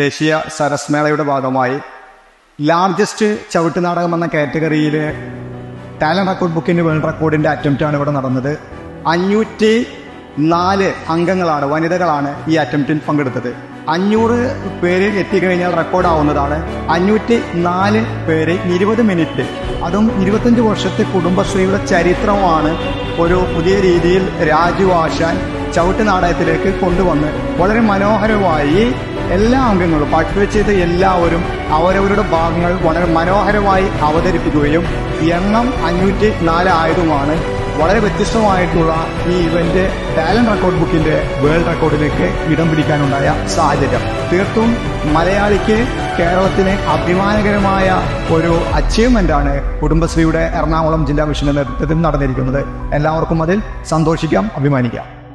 ദേശീയ സരസ്മേളയുടെ ഭാഗമായി ലാർജസ്റ്റ് ചവിട്ട് നാടകം എന്ന കാറ്റഗറിയിൽ ടാലന്റ് റെക്കോർഡ് ബുക്കിന്റെ വേൾഡ് റെക്കോർഡിന്റെ അറ്റംപ്റ്റാണ് ഇവിടെ നടന്നത്. അഞ്ഞൂറ്റി നാല് അംഗങ്ങളാണ് വനിതകളാണ് ഈ അറ്റംപ്റ്റിൽ പങ്കെടുത്തത്. അഞ്ഞൂറ് പേര് എത്തിക്കഴിഞ്ഞാൽ റെക്കോർഡാവുന്നതാണ് അഞ്ഞൂറ്റി നാല് പേര് ഇരുപത് മിനിറ്റ് അതും ഇരുപത്തഞ്ച് വർഷത്തെ കുടുംബശ്രീയുടെ ചരിത്രമാണ് ഒരു പുതിയ രീതിയിൽ രാജു ആശാൻ ചവിട്ട് നാടകത്തിലേക്ക് കൊണ്ടുവന്ന് വളരെ മനോഹരമായി എല്ലാ അംഗങ്ങളും പാർട്ടിസിപ്പേറ്റ് ചെയ്ത എല്ലാവരും അവരവരുടെ ഭാഗങ്ങൾ വളരെ മനോഹരമായി അവതരിപ്പിക്കുകയും എണ്ണം അഞ്ഞൂറ്റി നാല് ആയതുമാണ് വളരെ വ്യത്യസ്തമായിട്ടുള്ള ഈ ഇവന്റ് ടാലന്റ് റെക്കോർഡ് ബുക്കിന്റെ വേൾഡ് റെക്കോർഡിലേക്ക് ഇടം പിടിക്കാനുണ്ടായ സാഹചര്യം. തീർത്തും മലയാളിക്ക് കേരളത്തിന് അഭിമാനകരമായ ഒരു അച്ചീവ്മെന്റ് ആണ് കുടുംബശ്രീയുടെ എറണാകുളം ജില്ലാ മിഷന്റെ നേതൃത്വത്തിൽ നടന്നിരിക്കുന്നത്. എല്ലാവർക്കും അതിൽ സന്തോഷിക്കാം അഭിമാനിക്കാം.